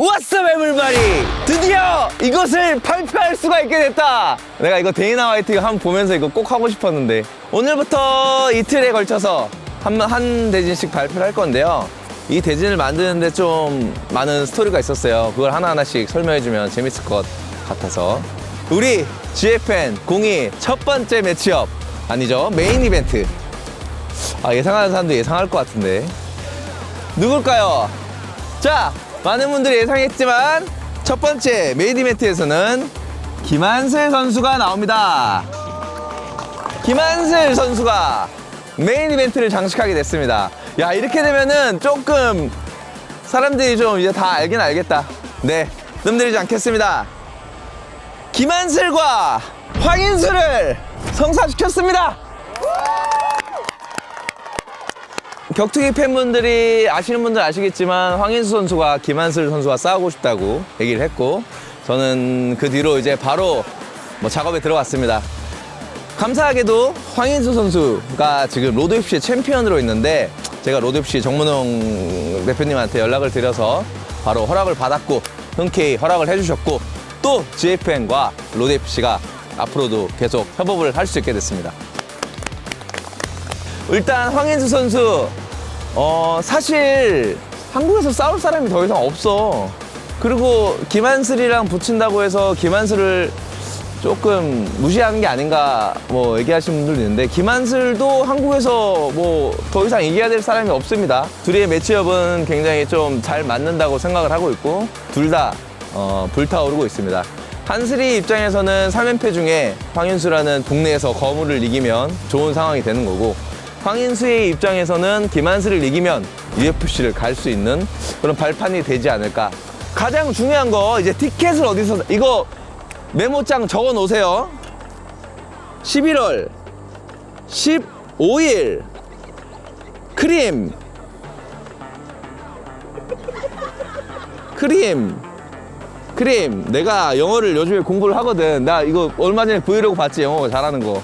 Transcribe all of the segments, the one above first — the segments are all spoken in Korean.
왓썹 에블바리 드디어 이것을 발표할 수가 있게 됐다. 내가 이거 데이나 화이트 한번 보면서 이거 꼭 하고 싶었는데 오늘부터 이틀에 걸쳐서 한, 한 대진씩 발표를 할 건데요. 이 대진을 만드는데 좀 많은 스토리가 있었어요. 그걸 하나하나씩 설명해주면 재밌을 것 같아서. 우리 GFN 02 첫 번째 매치업. 아니죠? 메인 이벤트. 아 예상하는 사람도 예상할 것 같은데. 누굴까요? 자, 많은 분들이 예상했지만 첫 번째 메인 이벤트에서는 김한슬 선수가 나옵니다. 김한슬 선수가 메인 이벤트를 장식하게 됐습니다. 야, 이렇게 되면은 조금 사람들이 좀 이제 다 알긴 알겠다. 네, 뜸들이지 않겠습니다. 김한슬과 황인수를 성사시켰습니다. 격투기 팬분들이 아시는 분들 아시겠지만 황인수 선수가 김한슬 선수와 싸우고 싶다고 얘기를 했고 저는 그 뒤로 이제 바로 뭐 작업에 들어갔습니다. 감사하게도 황인수 선수가 지금 로드 FC 챔피언으로 있는데 제가 로드 FC 정문홍 대표님한테 연락을 드려서 바로 허락을 받았고 흔쾌히 허락을 해주셨고 또 GFN과 로드 FC가 앞으로도 계속 협업을 할 수 있게 됐습니다. 일단 황인수 선수 어 사실 한국에서 싸울 사람이 더 이상 없어. 그리고 김한슬이랑 붙인다고 해서 김한슬을 조금 무시하는 게 아닌가 뭐 얘기하시는 분들도 있는데 김한슬도 한국에서 뭐 더 이상 이겨야 될 사람이 없습니다. 둘의 매치업은 굉장히 좀 잘 맞는다고 생각을 하고 있고 둘 다 어, 불타오르고 있습니다. 한슬이 입장에서는 3연패 중에 황윤수라는 동네에서 거물을 이기면 좋은 상황이 되는 거고 황인수의 입장에서는 김한슬을 이기면 UFC를 갈 수 있는 그런 발판이 되지 않을까. 가장 중요한 거 이제 티켓을 어디서 이거 메모장 적어 놓으세요. 11월 15일 크림. 크림. 크림. 내가 영어를 요즘에 공부를 하거든. 나 이거 얼마 전에 브이로그 봤지? 영어 잘하는 거.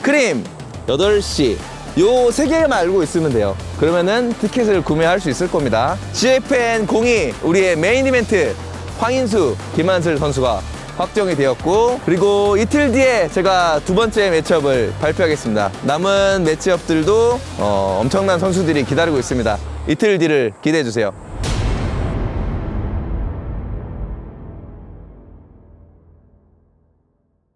크림. 8시 요 세 개만 알고 있으면 돼요. 그러면은 티켓을 구매할 수 있을 겁니다. GFN 02 우리의 메인 이벤트 황인수 김한슬 선수가 확정이 되었고 그리고 이틀 뒤에 제가 두 번째 매치업을 발표하겠습니다. 남은 매치업들도 어, 엄청난 선수들이 기다리고 있습니다. 이틀 뒤를 기대해 주세요